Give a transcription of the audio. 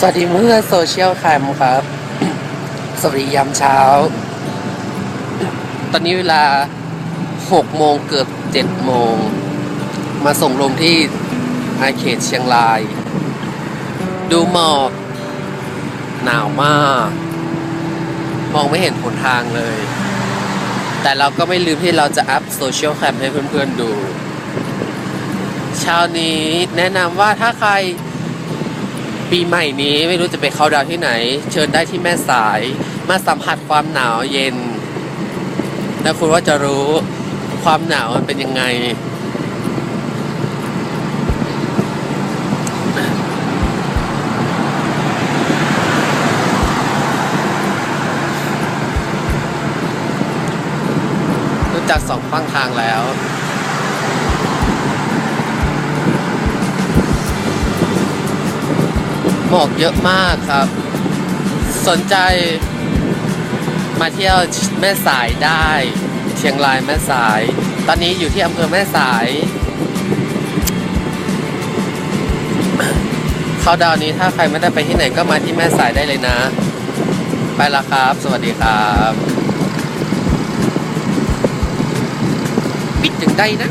สวัสดีเมื่อโซเชียลแคมครับ สวัสดียามเช้า ตอนนี้เวลา6โมงเกือบ7โมง มาส่งลงที่อาเขตเชียงราย ดูหมอกหนาวมาก มองไม่เห็นหนทางเลย แต่เราก็ไม่ลืมที่เราจะอัพโซเชียลแคมให้เพื่อนๆดู เช้านี้แนะนำว่าถ้าใคร ปีใหม่นี้ไม่รู้จะไปเข้าดาวที่ไหน เชิญได้ที่แม่สายมาสัมผัสความหนาวเย็น แล้วคุณว่าจะรู้ความหนาวมันเป็นยังไง รู้จักสองฝั่งทางแล้ว หมอกเยอะมากครับ สนใจมาเที่ยวแม่สายได้ เชียงรายแม่สาย ตอนนี้อยู่ที่อำเภอแม่สาย เขาดาวนี้ถ้าใครไม่ได้ไปที่ไหนก็มาที่แม่สายได้เลยนะ ไปละครับ สวัสดีครับปิดถึงได้นะ